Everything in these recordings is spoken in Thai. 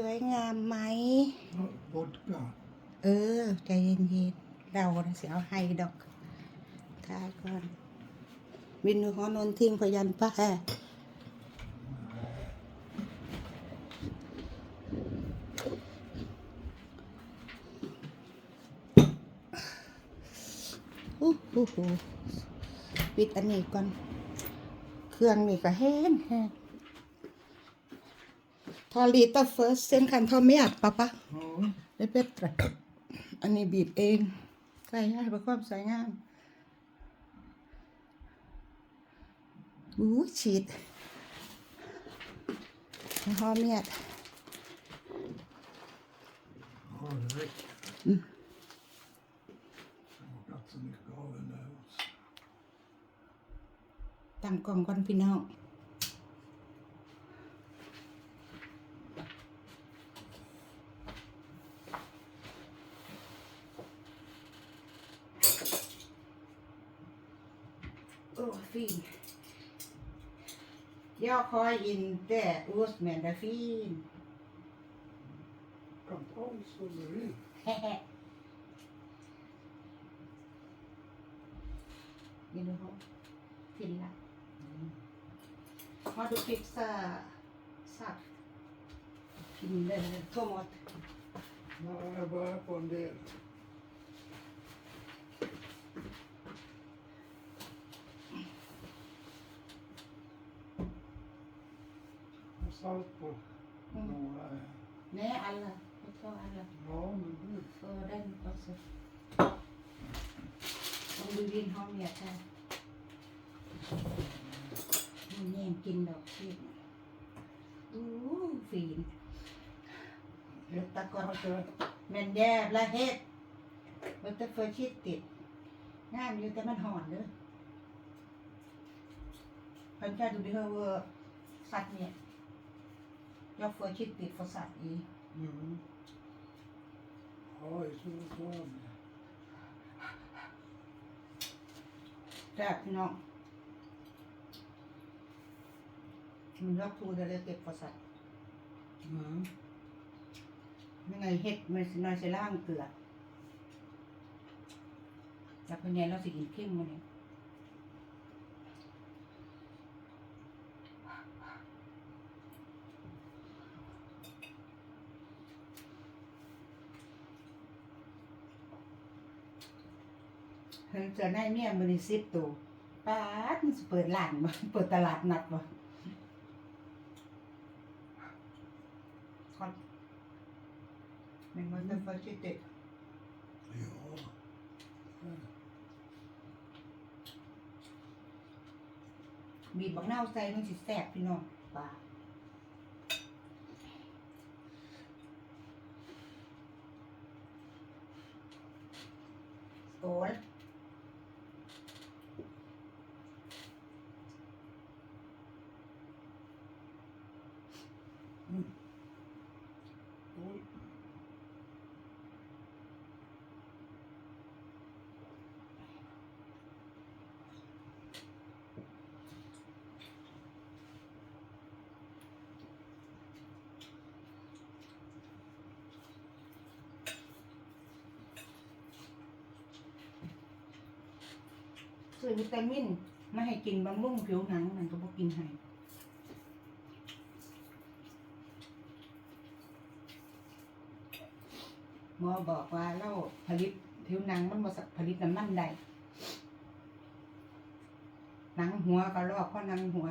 สวยงามไหม Vodka. เออ ใจเย็นๆเราเสียเอาให้ดอกทายก่อนวินหอนนทิ้งพยันป้าอู้หูหูปิดอันนี้ก่อน เครื่องนี่ก็แห้งแห้ง ทอลีตเฟิร์สเส้นคันทอไม่อัดปะปะ Ja. ได้เป็ดตระอันนี้บีบเอง ใส่ง่ายเพื่อความสวยงามอู้ฉีดให้หอมเมียด Ja, det räcker. Jag har got så mycket av den där. ตั้งกล่องก่อนพี่น้องโอ้ฟิน ย่อคอยอินแต่อูสแมนดาฟิน Kan ta en så du vill. แฮ่ยินดีครับฟินละมาดูพิซซ่าสักกินเลยทั้งหมด Nej, jag börjar på en del. Jag har salt på Mm. några. här. แน่อันละไม่ต้องอันละ Ja, men du. เออได้ก็สิลองดูดินหอมเนี่ยใช่มันแย่งกินดอกชีพอู้ฟีนเลือกตะกอน Tackar. แม่นแย่ละเฮ็ดมันจะเฟอร์ชิดติดงามอยู่แต่มันห่อนเด้อพันจ้าดูดิเฮอว่าสัตว์เนี่ย ยกเฟอร์ชิดติดฟอสัตว์อี Mm. Ja, det är så bra. แซ่บพี่น้องมันยกทูเดเลยเก็บฟอสัตว์ Mm. ยังไงเฮ็ดมันสิน้อยใส่ล่างเกลือแล้วคนนี้เราสิกินเข้มมันเนี่ย เฮ้ยเจะได้เมียมันนี่สิบตัวป้าดมันสิเปิดร้านบ่เปิดตลาดนัดบ่คอนมันมันจะฟังชิดเด็ด Ja. บีบบักเน่าวใส่มันสิแซ่บพี่น้องปลาโอ้ย Oj. ซื้อวิตามินมาให้กินบำรุงผิวหนังนั่นก็บ่กินให้หมอบอกว่าเราผลิตผิวหนังมันบ่ผลิตน้ำมันได้หนังหัวก็ลอกเพราะหนังหัว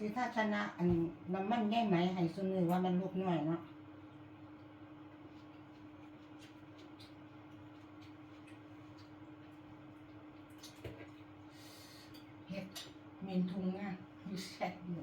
สิถ้าชนะ อันน้ำมันแย่ไหมให้ซุมือว่ามันลูกหน่อยเนาะเฮ็ดเมนทุงอะดูแซ่บอยู่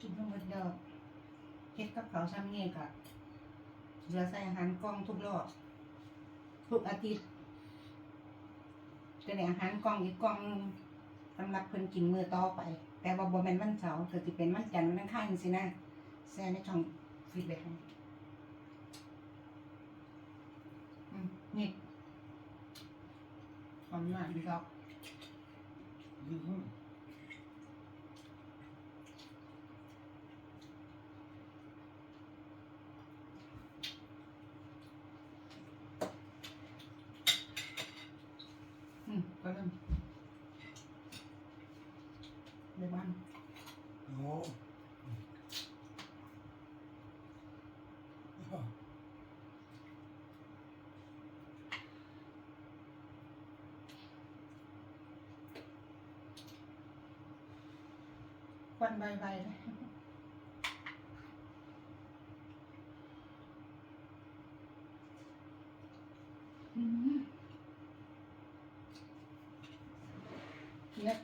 กินทั้งหมดเดียวเฮ็ดกับเขาซ้ำนี่ก็เหลือใส่อาหารกล่องทุกรอบทุกอาทิตย์จะได้อาหารกล่องอีกกล่องสำหรับเพิ่นกินมือต่อไป แต่ว่าบ่แม่นวันเสาร์ก็สิเป็นวันจันทร์วันอังคารจังซี่นะแซ่ในช่องฟีดแบ็กอืมนี่หอมหน่อยดีครับอืมก็เริ่มในบ้าน Ja. Ja. ควันใบใบเลยอืมเนี่ย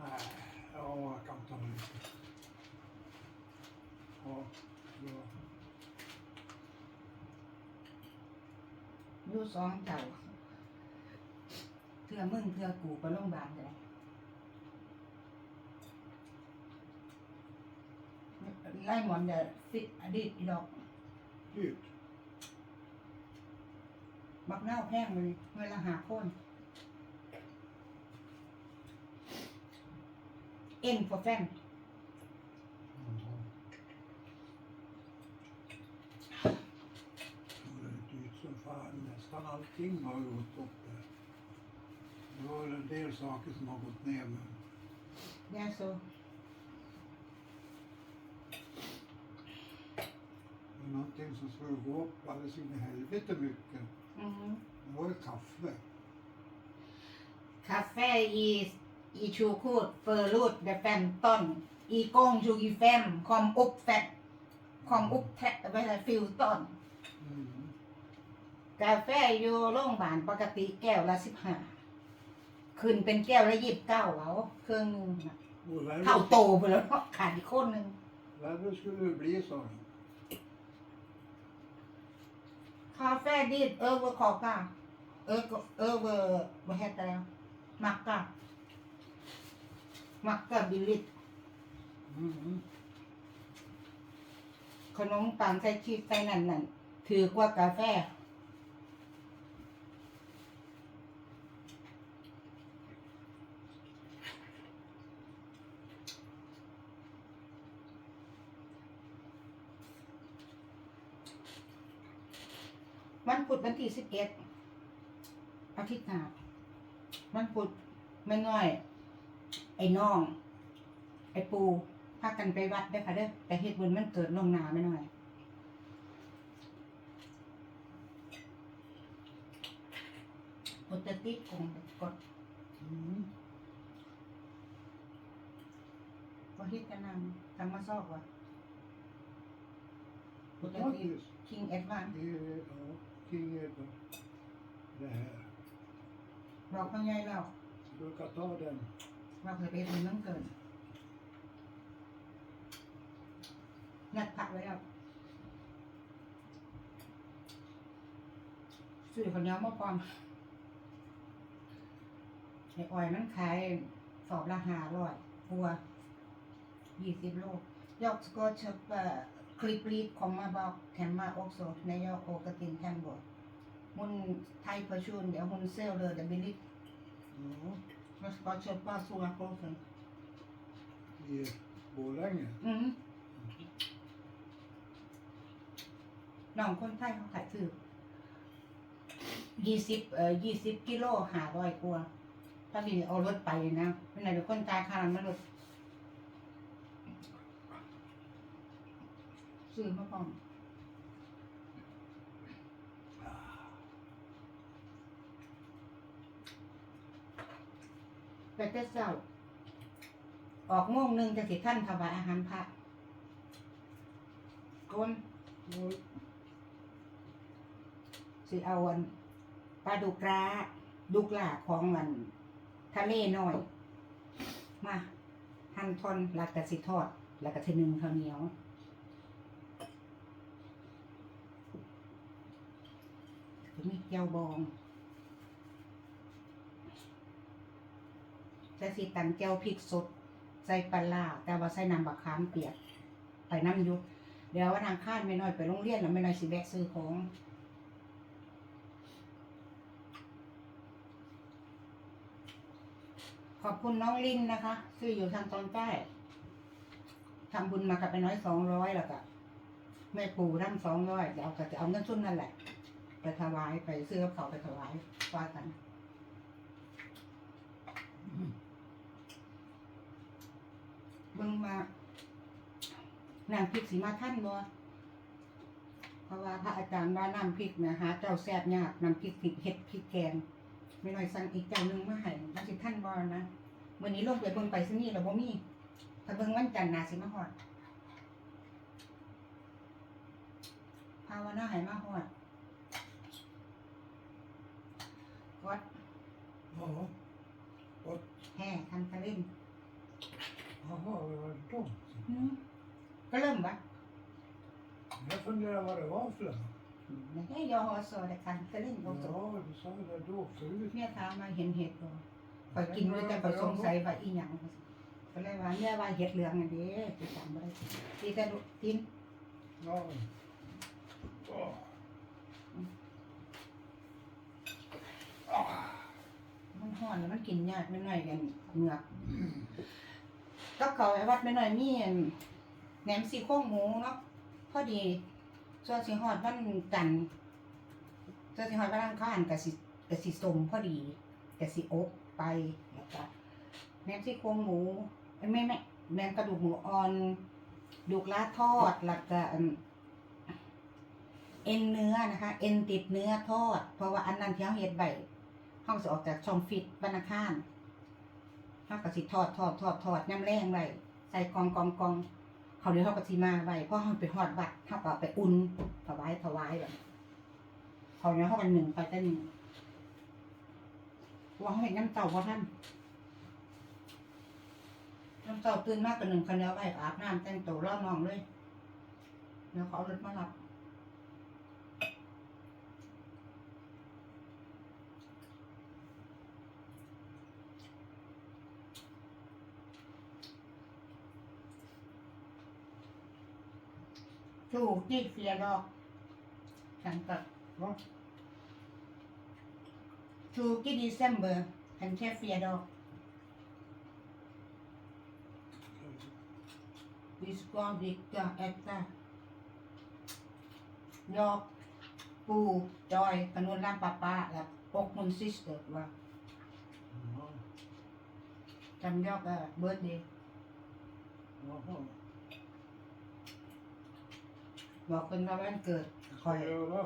Nej, ja, jag kan ta den lite. Ja, bra. อยู่สองเจ้าเทื่อมึงเทื่อกูไปโรงพยาบาลเลยไล่หมอนเดี๋ยวสิอดีตอีดอกบักเน่าวแพงเลยเวลาหาคนเอ็นพอแฟน Jaha. Ja, det är dyrt som fan. Nästan allting har ju gått upp där. Det var väl en del saker som har gått ner men แย่โซ det är någonting som skulle gå upp alldeles in i helvete mycket. อือฮึ Det var ju kaffe. คาเฟ่อีอีชูคูดเฟอร์รูดเดแฟมต้นอีกงชูอีแฟมคอมอุบแฟตคอมอุบแทเวลาฟิลต้น Mm. กาแฟอยู่โรงพยาบาลปกติแก้วละสิบห้าขึ้นเป็นแก้วละยี่สิบเก้าแล้วเครื่องหนึงน่ะ Och värre, เท่าโตไปแล้วเนาะขาดอีกคนหนึ่ง värre skulle det bli, sa de. คาเฟ่ดีดเออเวอร์คอกาเออเออเวอร์มาแฮตแล้วมักกะมักกะบิลลิต Mm. ขนมปังใส่ชีสใส่นั่นนั่นถือกว่ากาแฟ วันพุธวันที่สิบเอ็ดอาทิตย์หน้าวันพุธไม่น้อย ไอ้น้อง ไอ้ปูพากันไปวัดได้อค่ะเด้อไปเฮ็ดบุญมันเกิดลงหนาไม่น้อยกดจะติดกงกด Mm. ว่าเฮ็ดกันนำทำมาซอกว่ะกดจะติด Grattis! คิงเอ็ดวาน Det är, ja, King Edward. Det här. บอกพ่อใหญ่แล้ว Du kan ta den. ว่าเคยไปเฮ็ดบุญมันเกิดนัดพักไว้แล้วซื้อคนยาวมาพร้อมไอ้อ้อยมันขายสอบละห้าร้อยตัวยี่สิบโล Jag ska köpa klipplit komma bak hemma också när jag åker till Hamburg. Hon thai-person, där hon säljer det billigt. Ja, Jag ska köpa stora påsen. I Borlänge. Mm. น้องคนไทยเขาขายถือยี่สิบเอ่อยี่สิบกิโลหาร้อยกว่าถ้ามีเอารถไปนะเป็นไหนเป็นคนตายคานมารถ ซื้อมาพร้อมแต่แต่เช้า ออกโมงหนึ่งจะสิท่านถวายอาหารพระคน Och สิเอาอันปลาดุกร้าดุกหลาของอันทะเลหน่อย มาหหั่นท่อนแล้วก็สิทอด แล้วก็สินึ่งข้าวเหนียว จะมีเจียวบองแต่สิตังเจียวพริกสด ใส่ปลาร้าแต่ว่าใส่น้ำบักขามเปียก ไปน้ำยุบเดี๋ยววันทางคาดไม่น้อยไปโรงเรียนแล้วไม่น้อยสิแบกซื้อของขอบคุณน้องลินนะคะ ซื้ออยู่ทางตอนใต้ทำบุญมากับไปน้อยสองร้อยแล้วก็แม่ปู่นั่งสองร้อยเดี๋ยวก็จะเอาเงินทุนนั่นแหละ ถวายไปซื้อกับเขาไปถวายว่ากันมเบิ่งมาน้ำพริกสีมาท่านบ่เพราะว่าพระอาจารย์ว่าน้ำพริกนะหาเจ้าแซ่บยากน้ำพริกผิดเห็ดพริกแกงไม่หน้อยสั่งอีกเจ้านึงมาให้มันสิท่านบ่นะวันนี้ลงไปเบิ่งไปซะนี่แล้วบ่มีถ้าเบิ่งวันจันทร์นาสิมาฮอดภาวนาให้มาฮอด วัด Ja. Och, แห่ทำทะเล่น jaha, det var tomt. อืมก็เริ่มปะ Jag funderar vad det var för något. เฮ้ยยอฮอสอแต่การทะเล่นโอโซ Ja, du sa det då förut. เนี่ยถามมาเห็นเห็ดบ่คอยกินด้วยแต่คอยสงสัยว่าอีหยังก็เลยว่าเนี่ยว่าเห็ดเหลืองอันนี้ไปจำบ่ได้ตีแต่ลูกตีน Ja. Åh. Ah. มั นี้มันกินยากไม่น้อยกันเหงือกก็เขาไอ้วัดไม่น้อยมีแหนมซี่โครงหมูเนาะพอดีส่วนสิฮอดวันจันทร์ส่วนสิฮอดวันอังคารก็สิก็สิสมพอดีก็สิอบไปแล้วก็แหนมซี่โครงหมูอ้ยไม่ไม่แหนมกระดูกหมูอ่อนดูกลาทอดแล้วก็อันเอ็นเนื้อนะคะ เอ็นติดเนื้อทอด เพราะว่าอันนั้นที่เราเฮ็ดใบ ห้องจะออกจากช่องฟิตบรรณาคารห้องก็สิทอดทอดทอดทอดน้ำแรงไว้ใส่กองกองกองเขาเดี๋ยวเขาก็สิมาไว้เพราะห้องไปหอดวัดเขาก็เอาไปอุ่นถวายถวายแบบเขาเนี้ยเขากันหนึ่งไปแต่หนึ่งว่าเขาเห็นน้ำเต่าว่าท่านน้ำเต่าตื่นมากกว่าหนึ่งคนเดียวไปอาบน้ำแต่งตัวรอบนองเลยเดี๋ยวเขาเอารถมารับ ถูกนี่เฟียดอก ฉันตัดรถถูกที่ดีเซมเบอร์ฉันแค่เฟียดอก ดิสกอดิกาเอตตายอกปูจอยกนุนลำปาปาและปกมุนซิสเตอร์ว่า Ja. จำยอกเออเบิร์ดเดย์ Jaha. บอกคนว่าวันเกิดค Ska อย jag göra?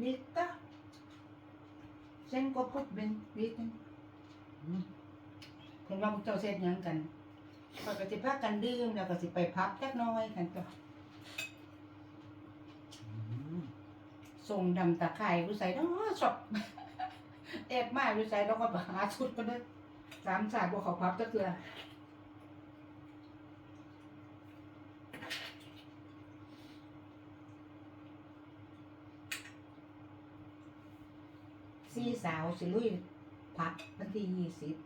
วิตตาเส้นก็พุดเป็นวิต Mm. คนว่าพวกเจ้าเซ็ดหยังกันข้อยก็สิพากันดื่มแล้วก็สิไปพับจักหน้อยกันก็ Mm. ส่งดำตะไคร้ผู้ใส่ต้องชอบแอบมากผู้ใส่แล้วก็ไปหาชุดก็ได้สามสายบวกเขาพับจักเทือ สี่สาวสิลุยพักวันที่ยี่สิบ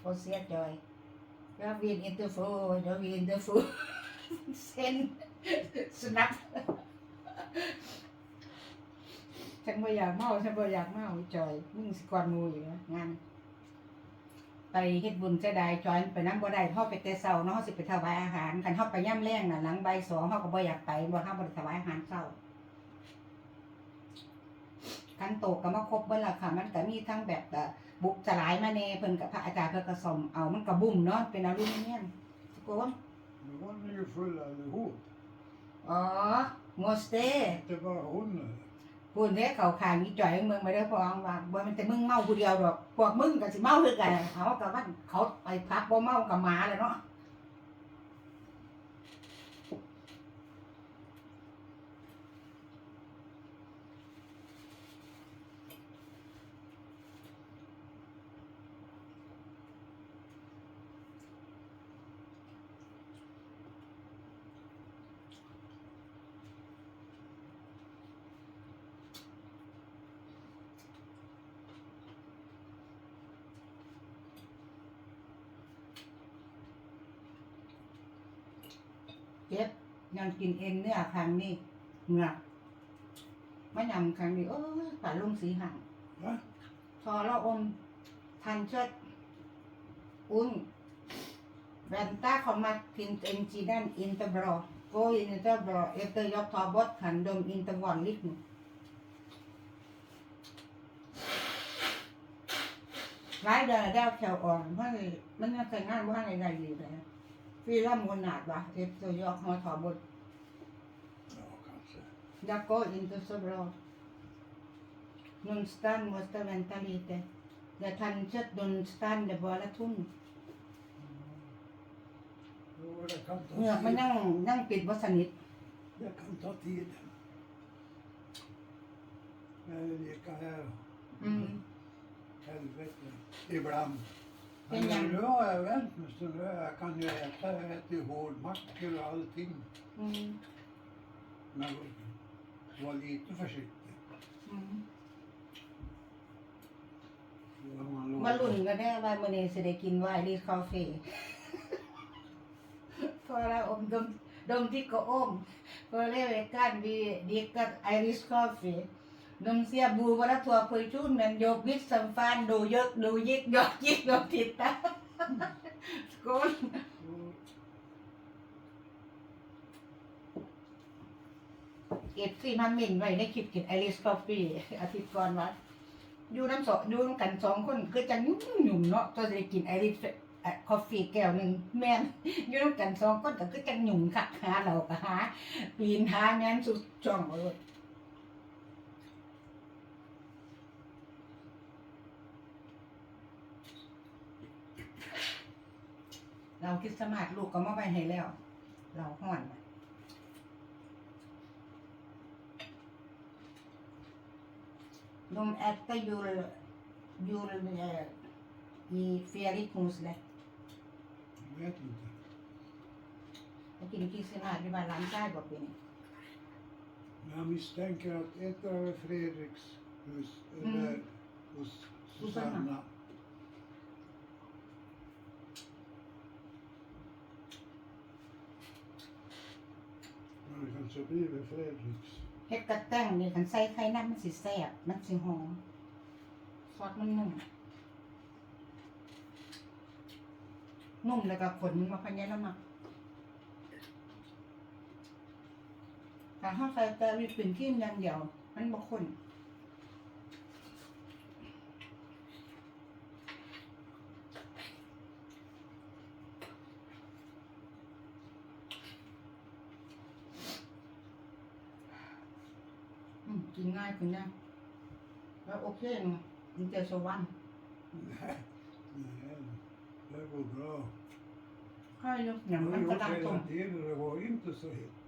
โอเสียจอยก็วีนอินเตอร์โฟเดี๋ยววีนอินเตอร์โฟเซนสนับฉันบ่อยากเมาฉันบ่อยากเมาจอย มึงสิก่อนมูอยู่นะงานไปเฮ็ดบุญจะได้จอยไปน้ำบ่ได้เฮาไปแต่เช้าเนาะเฮาสิไปถวายอาหารกันเฮาไปย่ำแรงน่ะหลังบ่ายสองเฮาก็บ่อยากไปบ่เฮาบ่ได้ถวายอาหารเช้า กันโตกก็มาครบเบิ่ล่ะค่ะ มันก็มีทั้งแบบเอ่อบุกสลายมาแน่เพิ่นกับพระอาจารย์เพิ่นก็ซ่อมเอามันก็บุ่มเนาะเป็นอลูมิเนียมกลัว Nu var ni ju fulla allihop. อ๋อโมสเต้ Inte bara hon. พูดเด้เขาขางนี้จ่อยเมืองมาเด้อพองว่าบ่มันแต่มึงเมาผู้เดียวดอกพวกมึงก็สิเมาคือกันเอากับว่าเขาไปพักบ่เมากับหมาแหล้วเนาะ เจ็บยังกินเอ็นเนื้อครั้งนี้เหงือกมะยำครั้งนี้โอ้ยป่าลุงสีหัง Va? พอเราอมทันเชิดอุ้นแวนต้าเขามาทินเอ็นจีดันอินเตอร์บรอโกอินเตอร์บรอเอเตอร์ยกทอบดขันดมอินเตอร์วอนลิกนูร้ายเดอร์เดาแถวอ่อนเพราะมันน่าจะงานว่าอะไรอยู่เลย ฟีล่ำคนหนาดวะเอเตอร์ยกหอทอบด Ja, kanske. Jag går inte så bra. Någonstans måste jag vänta lite. Jag kan inte någonstans, det är bara tunn. Jo, det kan ta เหงือกมัน tid. นั่งนั่งปิดวัสนิท Det kan ta tid. Jag är lika här. อืม Helvete. Ibland. Men Men jag- nu har jag vänt mig så nu jag kan ju äta. Jag äter hårdmackor och allting. อืม Men var lite försiktig. อืม Vad man มา lovar. ลุ่นก็ได้ว่ามื่อนี้สิได้กินไวน์ดีคาเฟ่พอเราอมดมดมที่ก็อมพอเรียกกันดีดีกับไอริสคาเฟ่ ดมเสียบูวรทัวเพยชุนมันยกวิทสัมฟานดูเยอะดูยิกยอกยิกยกติดตาสกุลเอ็ดซี่มันมินไว้ในคลิปกินไอริสกาแฟอาทิตย์ก่อนว่าอยู่น้ำสองอยู่น้ำกันสองคนคือจะยุ่งหยุ่มเนาะตัวจะกินไอริสกาแฟแก้วหนึ่งแม่นอยู่น้ำกันสองคนก็คือจะหยุ่มคักหาเราก็หาปีนหาแม่นสุดจ่องเลย เราคิดสมาธิลูกก็มาไปให้แล้ว เราห่อนน่ะ De äter jul, jul eh, i Ferikhusle. Jag vet inte. Jag กินที่สนาที่บ้านร้านใต้บอกเป็น Men jag misstänker att ett av Fredriks hus är Mm. där hos Susanna. Susanna. Men det kanske blir vid Fredriks. เฮ็ดกระแต้งนี่คันใส่ไข่น้ำมันสิแซ่บมันสิหอมซอสมันนุ่มนุ่มแล้วก็ขนมันมาพันยาละมักแต่ถ้าใส่แต่วิปปิ้นขี้มอย่างเดียว มันบ่ข้น ง่ายขึ้นนะแล้วโอเคเนาะมันเจอสวรรค์ Nej, nej, det går bra. ข้าวยุกหนั Jag งมั har นก็ gjort ดังตรง hela tiden och det var inte så hett.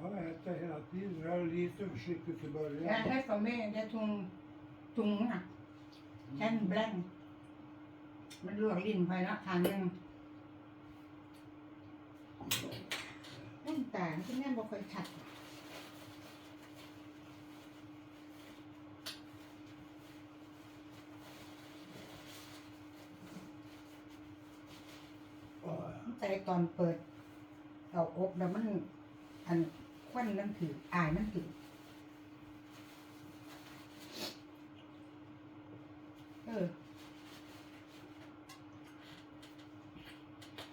Jag äter hela tiden. Jag är lite försiktig till แอน början. ให้ฟอร์เม่ได้ทุงทุงน่ะแค่นแบงมันลวกลิ้นไปแล้วทางหนึงน้ำตาลที่แม่บอกค่อยชัดใจตอนเปิดเอาอกแล้วมัน อันควันมันถืออายมันถือเออ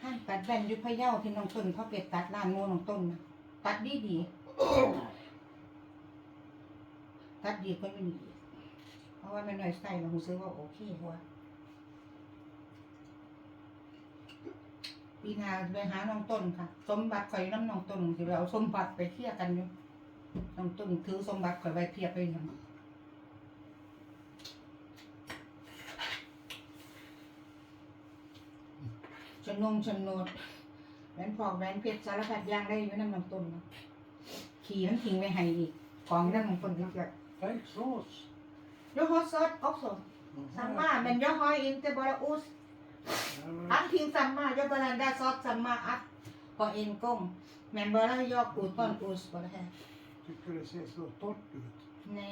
ห้างตัดแว่นยุพะเย้าที่น้องต้นเขาไปตัดร้านโง่น้องต้นนะตัดดีดีตัดดีก็ไม่ดีเพราะว่าม่น้อยใส่เราซื้อว่าโอเคเพราะว่า ปีหนาไปหาน้องต้นค่ะ สมบัติข่อยน้ำน้องต้นสิเราสมบัติไปเที่ยวกันอยู่น้องต้นถือสมบัติข่อยไว้เพียบไปหนึ่งชนงชนโนดแหวนพอกแหวนเพชรสารพัดอย่างได้อยู่นั่นน้ำต้นเนาะขี่มันทิ้งไว้ให้อีกของนั่นของคนที่เกิด Tänk sås. ยอฮอสซอสออกสซัมมามันย อฮอยอินเตบาราอุส Ja, men อันทิ้งซัมมายอบาราดาซอสซัมมาอัพพอเอ็นกงแมนบารายอกอูตอนอุสบาราแฮ tycker det ser så torrt ut. เน่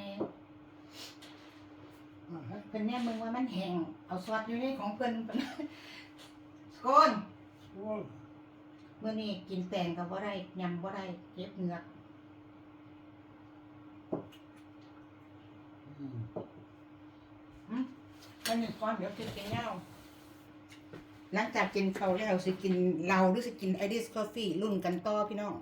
Nähä. เป็นเนี่ยมึงว่ามันแห้งเอาซอสอยู่ในของเพิ่นเพิ่นสโกน Skål. เมื่อนี้กินแตงกับว่าได้ยำว่าได้เก็บเหงือก Mm. อันนี้ก่อนเดี๋ยวกินกันเงา หลังจากกินเขาวแล้วสิกินเหล้าหรือสิกินไอริสกาแฟรุ่นกันต่อพี่น้อง